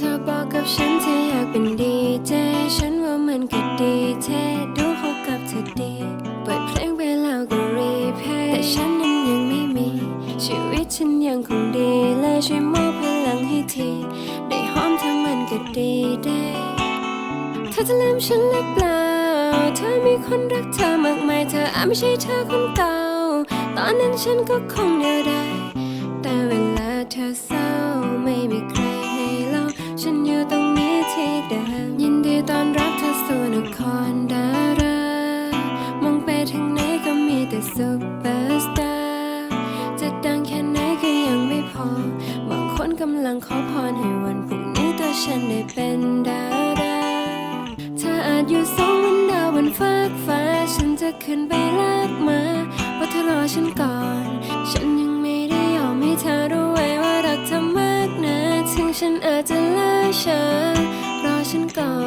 ธอบอกกับฉันเธออยากเป็นดีเจ ฉันว่ามันก็ดีเทดูเขากับเธอดี เปิดเพลงไปแล้วก็รีเพย์แต่ฉันนั้นยังไม่มี ชีวิตฉันยังคงดีเลยช่วยมอบพลังให้ที ได้หอมเธอมันก็ดีได้เธอจะลืมฉันหรือเปล่า เธอมีคนรักเธอมากมายเธออาจไม่ใช่เธอคนเก่า ตอนนั้นฉันก็คงเดียวด้ ซุปเปอร์สตาร์จะดังแค่ไหนก็ยังไม่พอบางคนกำลังขอพรให้วันพรุ่งนี้ตัวฉันได้เป็นดาราเธออาจอยู่สองวันดาวบนฟากฟ้า ฉันจะขึ้นไปลากมาว่าเธอรอฉันก่อน ฉันยังไม่ได้ยอมให้เธอรู้ไว้ว่ารักเธอมากนะ ถึงฉันอาจจะล่าช้ารอฉันก่อน